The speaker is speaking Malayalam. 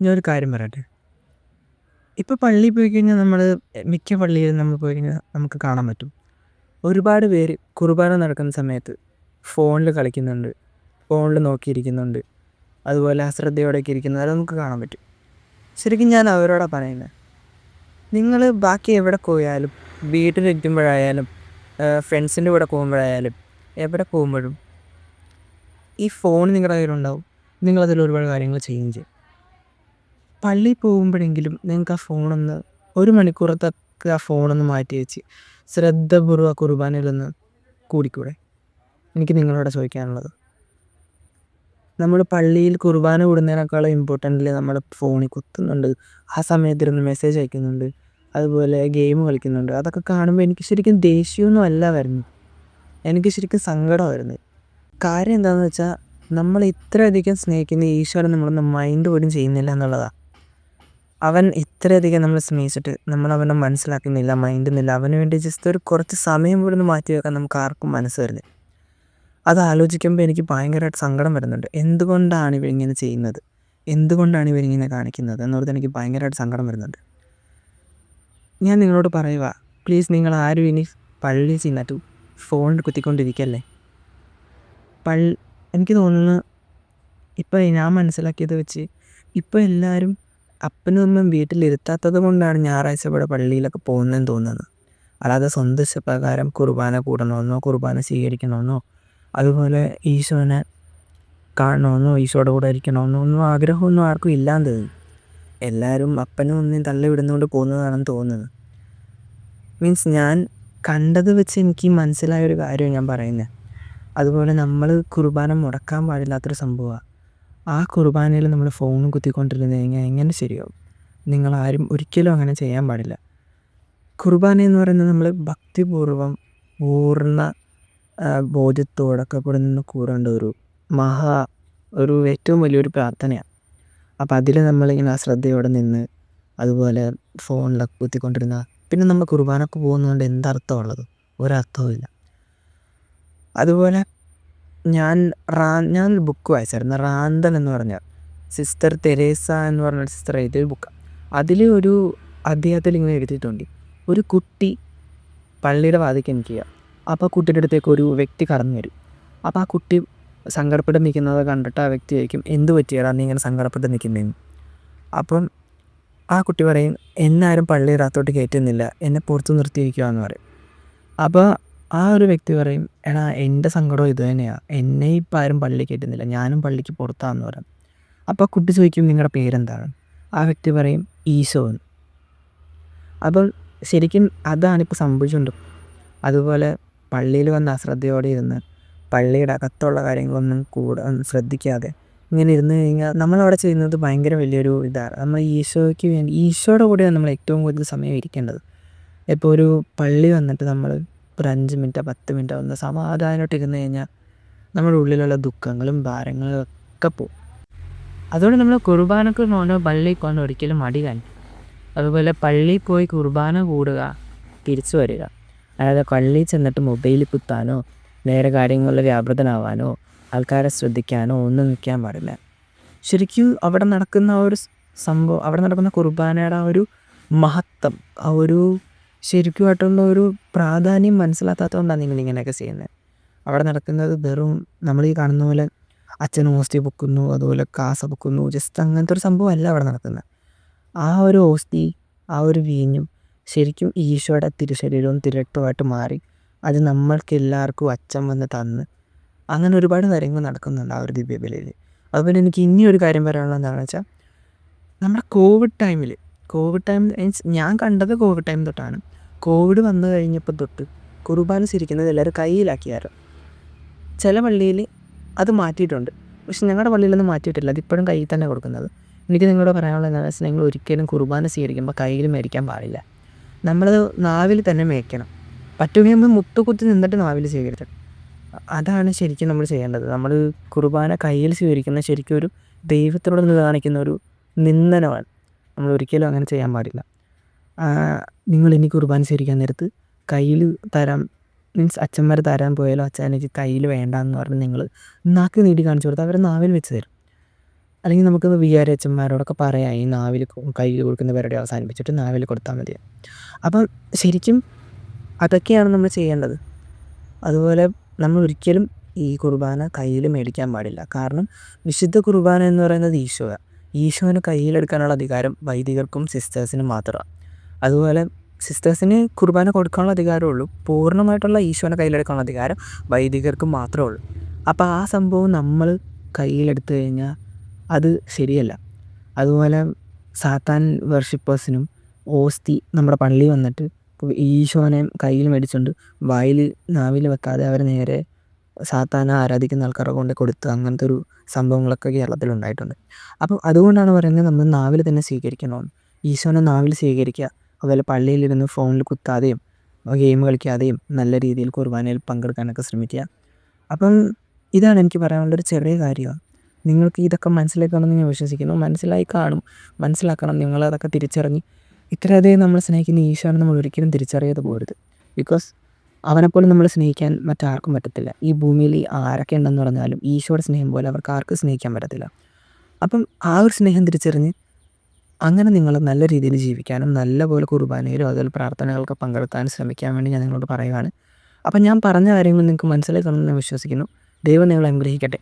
ഞാനൊരു കാര്യം പറയട്ടെ? ഇപ്പോൾ പള്ളിയിൽ പോയി കഴിഞ്ഞാൽ നമ്മൾ മിക്ക പള്ളിയിലും നമ്മൾ പോയി കഴിഞ്ഞാൽ നമുക്ക് കാണാൻ പറ്റും. ഒരുപാട് പേര് കുർബാന നടക്കുന്ന സമയത്ത് ഫോണിൽ കളിക്കുന്നുണ്ട് ഫോണിൽ നോക്കിയിരിക്കുന്നുണ്ട് അതുപോലെ അശ്രദ്ധയോടെയൊക്കെ ഇരിക്കുന്നത് അത് നമുക്ക് കാണാൻ പറ്റും. ശരിക്കും ഞാൻ അവരോടാണ് പറയുന്നത് നിങ്ങൾ ബാക്കി എവിടെ പോയാലും വീട്ടിലിരിക്കുമ്പോഴായാലും ഫ്രണ്ട്സിന്റെ കൂടെ പോകുമ്പോഴായാലും എവിടെ പോകുമ്പോഴും ഈ ഫോൺ നിങ്ങളുടെ കയ്യിലുണ്ടാവും. നിങ്ങളതിൽ ഒരുപാട് കാര്യങ്ങൾ ചെയ്യുകയും ചെയ്യും. പള്ളിയിൽ പോകുമ്പോഴെങ്കിലും നിങ്ങൾക്ക് ആ ഫോണൊന്ന് ഒരു മണിക്കൂറത്തൊക്കെ ആ ഫോണൊന്ന് മാറ്റി വെച്ച് ശ്രദ്ധപൂർവം കുർബാനയിലൊന്ന് കൂടിക്കൂടെ? എനിക്ക് നിങ്ങളോട് ചോദിക്കാനുള്ളത്. നമ്മൾ പള്ളിയിൽ കുർബാന കൂടുന്നതിനേക്കാളും ഇമ്പോർട്ടന്റ് നമ്മൾ ഫോണിൽ കുത്തുന്നുണ്ട്. ആ സമയത്തിരുന്ന് മെസ്സേജ് അയക്കുന്നുണ്ട്. അതുപോലെ ഗെയിം കളിക്കുന്നുണ്ട്. അതൊക്കെ കാണുമ്പോൾ എനിക്ക് ശരിക്കും ദേഷ്യമൊന്നും അല്ല വരുന്നത്. എനിക്ക് ശരിക്കും സങ്കടം വരുന്നത്. കാര്യം എന്താണെന്ന് വെച്ചാൽ നമ്മൾ ഇത്രയധികം സ്നേഹിക്കുന്ന ഈശോനെ നമ്മളൊന്ന് മൈൻഡ് പോലും ചെയ്യുന്നില്ല എന്നുള്ളതാണ് അവൻ ഇത്രയധികം നമ്മളെ സ്നേഹിച്ചിട്ട് നമ്മൾ അവനെ മനസ്സിലാക്കുന്നില്ല മൈൻഡുന്നില്ല. അവന് വേണ്ടി ജസ്റ്റ് ഒരു കുറച്ച് സമയം പോലും മാറ്റി വെക്കാൻ നമുക്ക് ആർക്കും മനസ്സ് വരുന്നില്ല അത് ആലോചിക്കുമ്പോൾ എനിക്ക് ഭയങ്കരമായിട്ട് സങ്കടം വരുന്നുണ്ട്. എന്തുകൊണ്ടാണ് ഇവരിങ്ങനെ ചെയ്യുന്നത്? എന്തുകൊണ്ടാണ് ഇവരിങ്ങനെ കാണിക്കുന്നത്? എന്നോർത്ത് എനിക്ക് ഭയങ്കരമായിട്ട് സങ്കടം വരുന്നുണ്ട്. ഞാൻ നിങ്ങളോട് പറയുക പ്ലീസ് നിങ്ങൾ ആരും ഇനി പള്ളി ചെയ്യുന്നു ഫോണിൽ കുത്തിക്കൊണ്ടിരിക്കല്ലേ? പള്ളി എനിക്ക് തോന്നുന്നു ഇപ്പോൾ ഞാൻ മനസ്സിലാക്കിയത് വെച്ച് ഇപ്പോൾ എല്ലാവരും അപ്പനും അമ്മയും വീട്ടിലിരുത്താത്തത് കൊണ്ടാണ് ഞായറാഴ്ച ഇവിടെ പള്ളിയിലൊക്കെ പോകുന്നതെന്ന് തോന്നുന്നത്. അല്ലാതെ സ്വന്തം ഇഷ്ടപ്രകാരം കുർബാന കൂടണമെന്നോ കുർബാന സ്വീകരിക്കണമെന്നോ അതുപോലെ ഈശോനെ കാണണമെന്നോ ഈശോയുടെ കൂടെ ഇരിക്കണമെന്നോ ഒന്നും ആഗ്രഹമൊന്നും ആർക്കും ഇല്ലാന്ന് തോന്നുന്നു. എല്ലാവരും അപ്പനും ഒന്നും തള്ളി വിടുന്നുകൊണ്ട് പോകുന്നതാണെന്ന് തോന്നുന്നത് മീൻസ് ഞാൻ കണ്ടത് വെച്ച് എനിക്ക് മനസ്സിലായ ഒരു കാര്യം ഞാൻ പറയുന്നത് അതുപോലെ നമ്മൾ കുർബാന മുടക്കാൻ പാടില്ലാത്തൊരു സംഭവമാണ്. ആ കുർബാനയിൽ നമ്മൾ ഫോണും കുത്തിക്കൊണ്ടിരുന്ന് കഴിഞ്ഞാൽ എങ്ങനെ ശരിയാവും? നിങ്ങളാരും ഒരിക്കലും അങ്ങനെ ചെയ്യാൻ പാടില്ല. കുർബാന എന്ന് പറയുന്നത് നമ്മൾ ഭക്തിപൂർവം പൂർണ ബോധ്യത്തോടൊക്കെ കൂടെ നിന്ന് കൂറേണ്ട ഒരു മഹാ ഒരു ഏറ്റവും വലിയൊരു പ്രാർത്ഥനയാണ്. അപ്പം അതിൽ നമ്മളിങ്ങനെ ശ്രദ്ധയോടെ നിന്ന് അതുപോലെ ഫോണിലൊക്കെ കുത്തിക്കൊണ്ടിരുന്ന പിന്നെ നമ്മൾ കുർബാനക്ക് പോകുന്നതുകൊണ്ട് എന്തർത്ഥമുള്ളത് ഒരർത്ഥവും ഇല്ല. അതുപോലെ ഞാൻ റാ ഞാൻ ബുക്ക് വായിച്ചായിരുന്നു. റാന്തൽ എന്ന് പറഞ്ഞ. സിസ്റ്റർ തെരേസ എന്ന് പറഞ്ഞ സിസ്റ്റർ എഴുതിയ ബുക്കാണ് അതിൽ ഒരു അദ്ദേഹത്തിൽ ഇങ്ങനെ എഴുതിയിട്ടുണ്ട്. ഒരു കുട്ടി പള്ളിയുടെ വാതിക്ക് നിൽക്കുക അപ്പോൾ കുട്ടിയുടെ അടുത്തേക്ക് ഒരു വ്യക്തി കടന്നു വരും. അപ്പോൾ ആ കുട്ടി സങ്കടപ്പെട്ട് നിൽക്കുന്നത് കണ്ടിട്ട് ആ വ്യക്തി ചോദിക്കും എന്ത് പറ്റിയടാ നീ ഇങ്ങനെ സങ്കടപ്പെട്ട് നിൽക്കുന്നതെന്ന് അപ്പം ആ കുട്ടി പറയും എന്നാരും പള്ളിയുടെ അകത്തോട്ട് കയറ്റുന്നില്ല. എന്നെ പുറത്ത് നിർത്തിയിരിക്കുക എന്ന് പറയും. അപ്പോൾ ആ ഒരു വ്യക്തി പറയും എടാ എന്റെ സങ്കടം ഇത് തന്നെയാണ് എന്നെ ഇപ്പം ആരും പള്ളി കയറ്റുന്നില്ല. ഞാനും പള്ളിക്ക് പുറത്താന്ന് പറയാം. അപ്പോൾ കുട്ടി ചോദിക്കും നിങ്ങളുടെ പേരെന്താണ്? ആ വ്യക്തി പറയും ഈശോ എന്ന് അപ്പോൾ ശരിക്കും അതാണ് അതാണിപ്പോൾ സംഭവിച്ചുകൊണ്ട് അതുപോലെ പള്ളിയിൽ വന്ന് അശ്രദ്ധയോടെ ഇരുന്ന് പള്ളിയുടെ അകത്തുള്ള കാര്യങ്ങളൊന്നും കൂടെ ശ്രദ്ധിക്കാതെ ഇങ്ങനെ ഇരുന്ന് കഴിഞ്ഞാൽ നമ്മളവിടെ ചെയ്യുന്നത് ഭയങ്കര വലിയൊരു ഇതാണ്. നമ്മൾ ഈശോയ്ക്ക് വേണ്ടി ഈശോയുടെ കൂടെയാണ് നമ്മൾ ഏറ്റവും കൂടുതൽ സമയം ഇരിക്കേണ്ടത്. ഇപ്പോൾ ഒരു പള്ളി വന്നിട്ട് നമ്മൾ ഒരു അഞ്ച് മിനിറ്റോ പത്ത് മിനിറ്റോ ഒന്ന് സമാധാനമായിട്ട് ഇരുന്ന് കഴിഞ്ഞാൽ നമ്മുടെ ഉള്ളിലുള്ള ദുഃഖങ്ങളും ഭാരങ്ങളും ഒക്കെ പോകും അതുകൊണ്ട് നമ്മൾ കുർബാനക്ക് പോകണോ പള്ളിയിൽ പോകണോ ഒരിക്കലും മടി കാണിക്കും അതുപോലെ പള്ളിയിൽ പോയി കുർബാന കൂടുക തിരിച്ചു വരിക. അതായത് പള്ളിയിൽ ചെന്നിട്ട് മൊബൈലിൽ കുത്താനോ നേരെ കാര്യങ്ങളിൽ വ്യാപൃതനാവാനോ ആൾക്കാരെ ശ്രദ്ധിക്കാനോ ഒന്നും നിൽക്കാൻ പാടില്ല. ശരിക്കും അവിടെ നടക്കുന്ന ആ ഒരു സംഭവം അവിടെ നടക്കുന്ന കുർബാനയുടെ ആ ഒരു മഹത്വം ആ ഒരു ശരിക്കുമായിട്ടുള്ള ഒരു പ്രാധാന്യം മനസ്സിലാക്കാത്തതുകൊണ്ടാണ് നിങ്ങൾ ഇങ്ങനെയൊക്കെ ചെയ്യുന്നത്. അവിടെ നടക്കുന്നത് വെറും നമ്മൾ ഈ കാണുന്ന പോലെ അച്ഛൻ ഓസ്തി പൊക്കുന്നു അതുപോലെ കാസ പൊക്കുന്നു ജസ്റ്റ് അങ്ങനത്തെ ഒരു സംഭവം അല്ല അവിടെ നടക്കുന്നത്. ആ ഒരു ഓസ്തി ആ ഒരു വീഞ്ഞും ശരിക്കും ഈശോയുടെ തിരുശരീരവും തിരട്ടുമായിട്ട് മാറി. അത് നമ്മൾക്ക് എല്ലാവർക്കും അച്ഛൻ വന്ന് തന്ന്. അങ്ങനെ ഒരുപാട് കാര്യങ്ങൾ നടക്കുന്നുണ്ട് ആ ഒരു ദിവ്യബലിയിൽ. അതുപോലെ എനിക്ക് ഇനിയൊരു കാര്യം പറയാനുള്ളത് എന്താണെന്ന് വെച്ചാൽ നമ്മുടെ കോവിഡ് ടൈമിൽ കോവിഡ് ടൈം മീൻസ് ഞാൻ കണ്ടത് കോവിഡ് ടൈം തൊട്ടാണ്. കോവിഡ് വന്നു കഴിഞ്ഞപ്പോൾ തൊട്ട് കുർബാന സ്വീകരിക്കുന്നത് എല്ലാവരും കയ്യിലാക്കിയായിരുന്നു. ചില പള്ളിയിൽ അത് മാറ്റിയിട്ടുണ്ട്. പക്ഷെ ഞങ്ങളുടെ പള്ളിയിലൊന്നും മാറ്റിയിട്ടില്ല. അതിപ്പോഴും കയ്യിൽ തന്നെ കൊടുക്കുന്നത്. എനിക്ക് നിങ്ങളോട് പറയാനുള്ള എന്താണെന്ന് വെച്ചാൽ നിങ്ങൾ ഒരിക്കലും കുർബാന സ്വീകരിക്കുമ്പോൾ കയ്യിൽ മേടിക്കാൻ പാടില്ല. നമ്മളത് നാവിൽ തന്നെ മേയ്ക്കണം. പറ്റുമെങ്കിൽ മുട്ടുകുത്തി നിന്നിട്ട് നാവിൽ സ്വീകരിക്കണം. അതാണ് ശരിക്കും നമ്മൾ ചെയ്യേണ്ടത്. നമ്മൾ കുർബാന കയ്യിൽ സ്വീകരിക്കുന്ന ശരിക്കും ഒരു ദൈവത്തിനോട് നിന്ന് കാണിക്കുന്ന ഒരു നിന്ദനമാണ്. നമ്മൾ ഒരിക്കലും അങ്ങനെ ചെയ്യാൻ പാടില്ല. നിങ്ങൾ ഇനി കുർബാന സ്വീകരിക്കാൻ നേരത്ത് കയ്യിൽ തരാൻ മീൻസ് അച്ഛന്മാർ തരാൻ പോയാലോ അച്ഛൻ എനിക്ക് കയ്യിൽ വേണ്ട എന്ന് പറഞ്ഞ് നിങ്ങൾ നാക്ക് നീട്ടി കാണിച്ചു കൊടുത്താൽ അവർ നാവിൽ വെച്ച് തരും. അല്ലെങ്കിൽ നമുക്ക് വികാരച്ചന്മാരോടൊക്കെ പറയാം ഈ നാവിൽ കയ്യിൽ കൊടുക്കുന്ന പരിപാടി അവസാനിപ്പിച്ചിട്ട് നാവിൽ കൊടുത്താൽ മതി. അപ്പം ശരിക്കും അതൊക്കെയാണ് നമ്മൾ ചെയ്യേണ്ടത്. അതുപോലെ നമ്മൾ ഒരിക്കലും ഈ കുർബാന കയ്യിൽ മേടിക്കാൻ പാടില്ല. കാരണം വിശുദ്ധ കുർബാന എന്ന് പറയുന്നത് ഈശോയാണ് ഈശോനെ കയ്യിലെടുക്കാനുള്ള അധികാരം വൈദികർക്കും സിസ്റ്റേഴ്സിനും മാത്രമാണ് അതുപോലെ സിസ്റ്റേഴ്സിന് കുർബാന കൊടുക്കാനുള്ള അധികാരമുള്ളൂ പൂർണമായിട്ടുള്ള ഈശോനെ കയ്യിലെടുക്കാനുള്ള അധികാരം വൈദികർക്ക് മാത്രമേ ഉള്ളൂ. അപ്പോൾ ആ സംഭവം നമ്മൾ കയ്യിലെടുത്തു കഴിഞ്ഞാൽ അത് ശരിയല്ല. അതുപോലെ സാത്താൻ വർഷിപ്പേഴ്സിനും ഓസ്തി നമ്മുടെ പള്ളി വന്നിട്ട് ഈശോനെ കയ്യിൽ മേടിച്ചുകൊണ്ട് വായിൽ നാവിൽ വെക്കാതെ അവരെ നേരെ സാത്താനെ ആരാധിക്കുന്ന ആൾക്കാരെ കൊണ്ട് കൊടുത്ത് അങ്ങനത്തെ ഒരു സംഭവങ്ങളൊക്കെ കേരളത്തിൽ ഉണ്ടായിട്ടുണ്ട് അപ്പം അതുകൊണ്ടാണ് പറയുന്നത് നമ്മൾ നാവിൽ തന്നെ സ്വീകരിക്കണമെന്ന് ഈശോനെ നാവിൽ സ്വീകരിക്കുക. അതുപോലെ പള്ളിയിലിരുന്ന് ഫോണിൽ കുത്താതെയും ഗെയിം കളിക്കാതെയും നല്ല രീതിയിൽ കുർബാനയിൽ പങ്കെടുക്കാനൊക്കെ ശ്രമിക്കുക. അപ്പം ഇതാണ് എനിക്ക് പറയാനുള്ളൊരു ചെറിയ കാര്യമാണ് നിങ്ങൾക്ക് ഇതൊക്കെ മനസ്സിലാക്കണമെന്ന് ഞാൻ വിശ്വസിക്കുന്നു. മനസ്സിലായി കാണും. മനസ്സിലാക്കണം. നിങ്ങളതൊക്കെ തിരിച്ചറിഞ്ഞ് ഇത്രയധികം നമ്മൾ സ്നേഹിക്കുന്ന ഈശോനെ നമ്മൾ ഒരിക്കലും തിരിച്ചറിയാതെ പോരുത് ബിക്കോസ് അവനെപ്പോലും നമ്മൾ സ്നേഹിക്കാൻ മറ്റാർക്കും പറ്റത്തില്ല. ഈ ഭൂമിയിൽ ഈ ആരൊക്കെ ഉണ്ടെന്ന് പറഞ്ഞാലും ഈശോയുടെ സ്നേഹം പോലെ അവർക്ക് ആർക്കും സ്നേഹിക്കാൻ പറ്റത്തില്ല. അപ്പം ആ ഒരു സ്നേഹം തിരിച്ചറിഞ്ഞ് അങ്ങനെ നിങ്ങൾ നല്ല രീതിയിൽ ജീവിക്കാനും നല്ല പോലെ കുർബാനയിലും അതുപോലെ പ്രാർത്ഥനകളൊക്കെ പങ്കെടുക്കാനും ശ്രമിക്കാൻ വേണ്ടി ഞാൻ നിങ്ങളോട് പറയുകയാണ് അപ്പം ഞാൻ പറഞ്ഞ കാര്യങ്ങൾ നിങ്ങൾക്ക് മനസ്സിലായി കാണുമെന്ന് വിശ്വസിക്കുന്നു. ദൈവം നിങ്ങളെ അനുഗ്രഹിക്കട്ടെ.